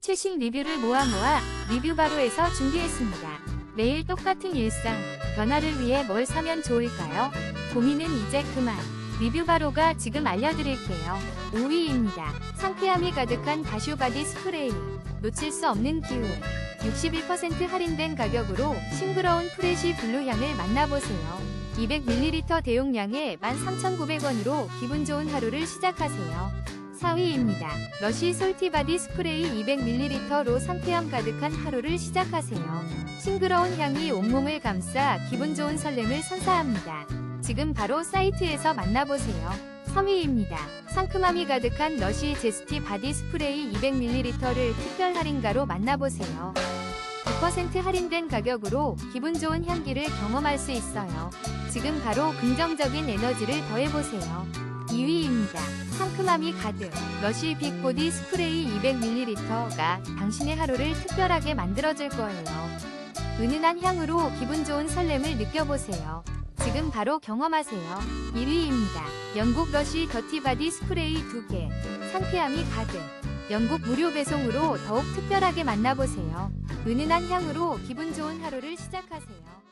최신 리뷰를 모아 모아 리뷰 바로에서 준비했습니다. 매일 똑같은 일상, 변화를 위해 뭘 사면 좋을까요? 고민은 이제 그만. 리뷰 바로가 지금 알려드릴게요. 5위입니다. 상쾌함이 가득한 다슈 바디 스프레이. 놓칠 수 없는 기운. 61% 할인된 가격으로 싱그러운 프레쉬 블루 향을 만나보세요. 200ml 대용량에 13,900원으로 기분 좋은 하루를 시작하세요. 4위입니다. 러쉬 솔티바디 스프레이 200ml로 상쾌함 가득한 하루를 시작하세요. 싱그러운 향이 온몸을 감싸 기분 좋은 설렘을 선사합니다. 지금 바로 사이트에서 만나보세요. 3위입니다. 상큼함이 가득한 러쉬 제스티 바디 스프레이 200ml를 특별 할인가로 만나보세요. 9% 할인된 가격으로 기분 좋은 향기를 경험할 수 있어요. 지금 바로 긍정적인 에너지를 더해보세요. 2위입니다. 상큼함이 가득 러쉬 빅보디 스프레이 200ml가 당신의 하루를 특별하게 만들어줄 거예요. 은은한 향으로 기분 좋은 설렘을 느껴보세요. 지금 바로 경험하세요. 1위입니다. 영국 러쉬 더티바디 스프레이 2개 상쾌함이 가득 영국 무료 배송으로 더욱 특별하게 만나보세요. 은은한 향으로 기분 좋은 하루를 시작하세요.